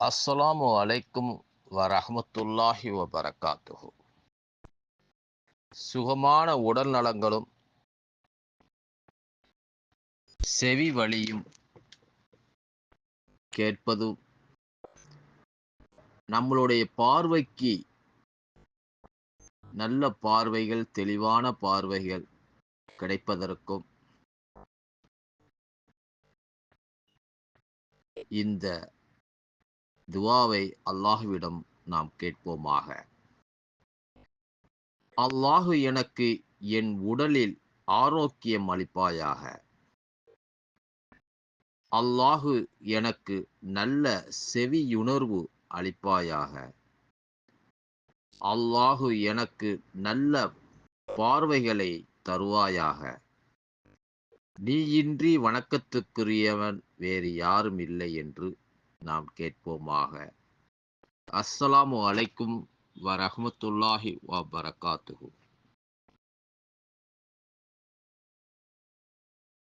அஸ்ஸலாமு அலைக்கும் வரஹமத்துல்லாஹி வபரகாத்துஹு. சுகமான உடல் நலங்களும் செவி வழியும் கேட்பதும் நம்மளுடைய பார்வைக்கு நல்ல பார்வைகள் தெளிவான பார்வைகள் கிடைப்பதற்கும் இந்த துவாவை அல்லாஹுவிடம் நாம் கேட்போமாக. அல்லாஹு எனக்கு என் உடலில் ஆரோக்கியம் அளிப்பாயாக. அல்லாஹு எனக்கு நல்ல செவியுணர்வு அளிப்பாயாக. அல்லாஹு எனக்கு நல்ல பார்வைகளை தருவாயாக. நீயின்றி வணக்கத்துக்குரியவன் வேறு யாரும் இல்லை என்று நாம் கேட்போமாக. அஸ்ஸலாமு அலைக்கும் வரஹமத்துல்லாஹி பரகாத்துகும்